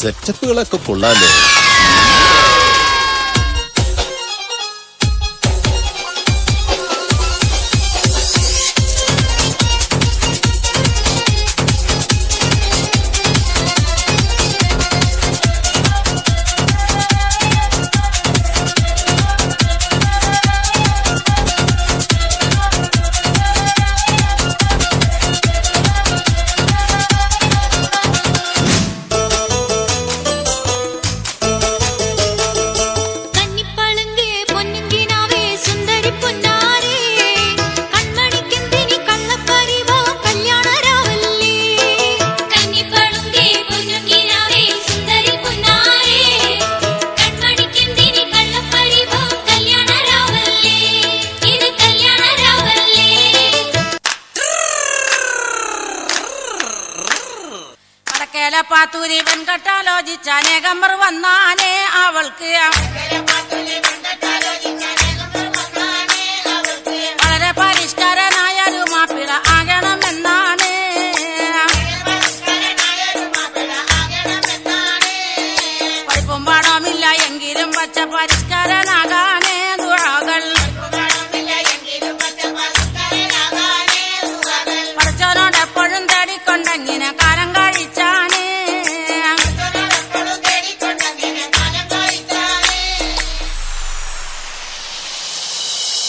സെറ്റപ്പുകളൊക്കെ കൊള്ളാലോ. അകലെ പാത്തൂരി വെൺകട്ടാലോചിച്ച വന്നാനേ അവൾക്ക് അവൾക്ക്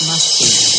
más fino.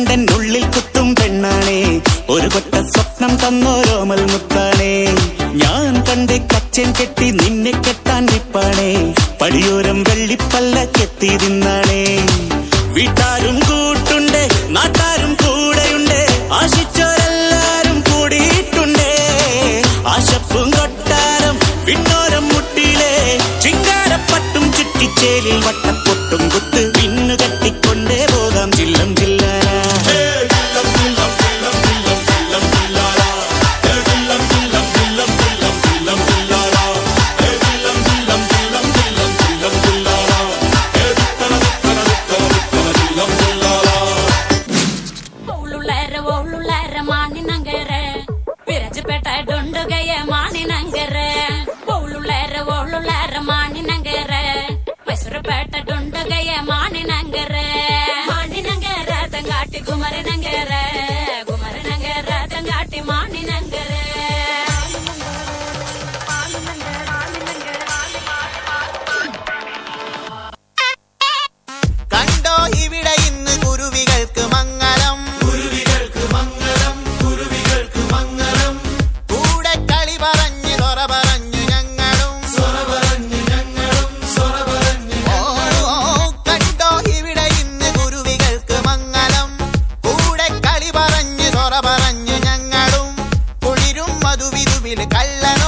കണ്ടൻ ഉള്ളിൽ കുത്തും പെണ്ണാണേ. ഒരു കൊട്ട സ്വപ്നം തന്നോരോ മുത്താണേ. ഞാൻ കണ്ട് കച്ചൻ കെട്ടി നിന്നെ കെട്ടാൻ നിപ്പാണേ. പടിയോരം വെള്ളിപ്പല്ല കെത്തിയിരുന്നാണേ വീട്ടാരും feeling gallant.